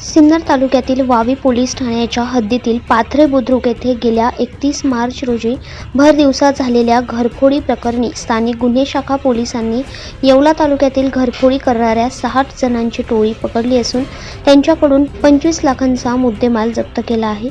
सिन्नर तालुक्यातील वावी पोलीस ठाण्याच्या हद्दीतील पाथरे बुद्रुक येथे गेल्या एकतीस मार्च रोजी भर दिवसा झालेल्या घरफोडी प्रकरणी स्थानिक गुन्हे शाखा पोलिसांनी येवला तालुक्यातील घरफोडी करणाऱ्या सहा जणांची टोळी पकडली असून त्यांच्याकडून पंचवीस लाखांचा मुद्देमाल जप्त केला आहे.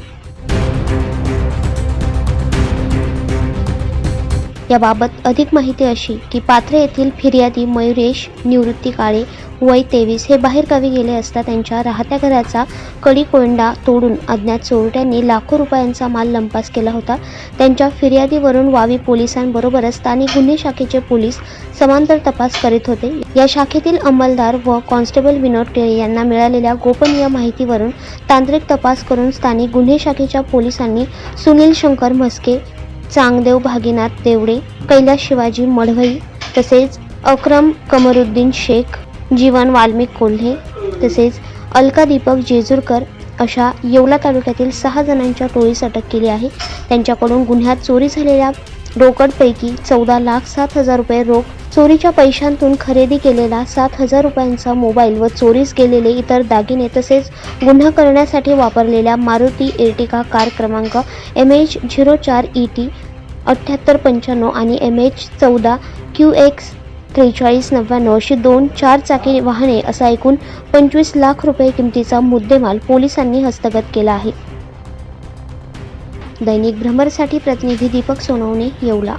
याबाबत अधिक माहिती अशी की पाथरे येथील फिर्यादी मयुरेश निवृत्ती काळे वय तेवीस हे बाहेरगावी गेले असता त्यांच्या राहत्या घराचा कडी कोंडा तोडून अज्ञात चोरट्यांनी लाखो रुपयांचा माल लंपास केला होता. त्यांच्या फिर्यादीवरून वावी पोलिसांबरोबरच स्थानिक गुन्हे शाखेचे पोलीस समांतर तपास करीत होते. या शाखेतील अंमलदार व कॉन्स्टेबल विनोद टिळे यांना मिळालेल्या गोपनीय माहितीवरून तांत्रिक तपास करून स्थानिक गुन्हे शाखेच्या पोलिसांनी सुनील शंकर म्हस्के चांगदेव भागीनाथ देवडे कैलास शिवाजी मढवई तसेच अक्रम कमरुद्दीन शेख जीवन वाल्मिक कोल्हे तसेच अलका दीपक जेजूरकर अशा येवला तालुक्यातील सहा जणांच्या टोळीस अटक केली आहे. त्यांच्याकडून गुन्ह्यात चोरी झालेल्या रोकडपैकी चौदा लाख सात हजार रुपये रोख चोरीच्या पैशांतून खरेदी केलेला सात हजार रुपयांचा मोबाईल व चोरीस गेलेले इतर दागिने तसेच गुन्हा करण्यासाठी वापरलेल्या मारुती एर्टिका कार क्रमांक एम एच झिरो चार ई टी अठ्ठ्याहत्तर पंच्याण्णव आणि एम एच चौदा क्यू एक्स त्रेचाळीस नव्याण्णव अशी दोन चार चाकी वाहने असा एकूण पंचवीस लाख रुपये किमतीचा मुद्देमाल पोलिसांनी हस्तगत केला आहे. दैनिक भ्रमरसाठी प्रतिनिधी दीपक सोनवणे येवला.